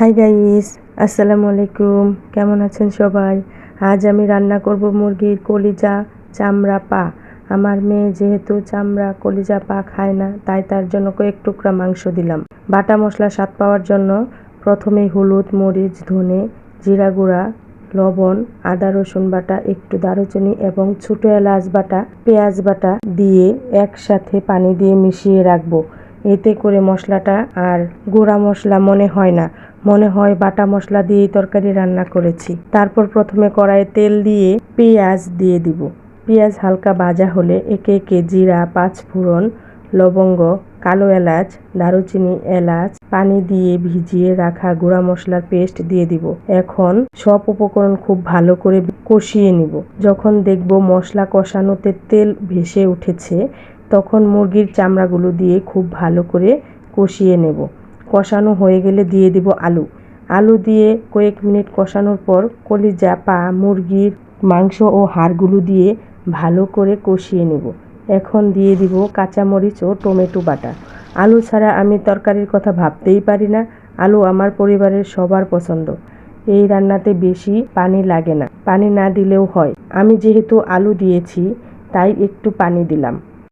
Hi guys, আসসালামু আলাইকুম। কেমন আছেন সবাই? আজ আমি রান্না করব মুরগির কলিজা চামড়া পা। আমার মেয়ে যেহেতু চামড়া কলিজা পা খায় না, তাই তার জন্য কয়েক টুকরা মাংস দিলাম। বাটা মশলা স্বাদ পাওয়ার জন্য প্রথমেই হলুদ, মরিচ, ধনে, জিরা গুঁড়া, লবণ, আদা, রসুন বাটা, একটু দারুচিনি এবং ছোটো এলাচ বাটা, পেঁয়াজ বাটা দিয়ে একসাথে পানি দিয়ে মিশিয়ে রাখব। এতে করে মশলাটা আর গুঁড়া মশলা মনে হয় না। মনে হয় বাটা মশলা দিয়েই তরকারি রান্না করেছি। তারপর প্রথমে কড়াইয়ে তেল দিয়ে পেঁয়াজ দিয়ে দিব। পেঁয়াজ হালকা ভাজা হলে একে একে জিরা পাঁচ ফোড়ন লবঙ্গ, কালো এলাচ, দারুচিনি, এলাচ, পানি দিয়ে ভিজিয়ে রাখা গুঁড়া মশলার পেস্ট দিয়ে দিব। এখন সব উপকরণ খুব ভালো করে কষিয়ে নিব। যখন দেখব মশলা কষানোতে তেল ভেসে উঠেছে তখন মুরগির চামড়াগুলো দিয়ে খুব ভালো করে কষিয়ে নেব। কষানো হয়ে গেলে দিয়ে দিব আলু। আলু দিয়ে কয়েক মিনিট কষানোর পর কলিজা, পা, মুরগির মাংস ও হাড়গুলো দিয়ে ভালো করে কষিয়ে নেব। এখন দিয়ে দিব কাঁচামরিচ ও টমেটো বাটা। আলু ছাড়া আমি তরকারির কথা ভাবতেই পারি না। আলু আমার পরিবারের সবার পছন্দ। এই রান্নাতে বেশি পানি লাগে না। পানি না দিলেও হয়। আমি যেহেতু আলু দিয়েছি, তাই একটু পানি দিলাম।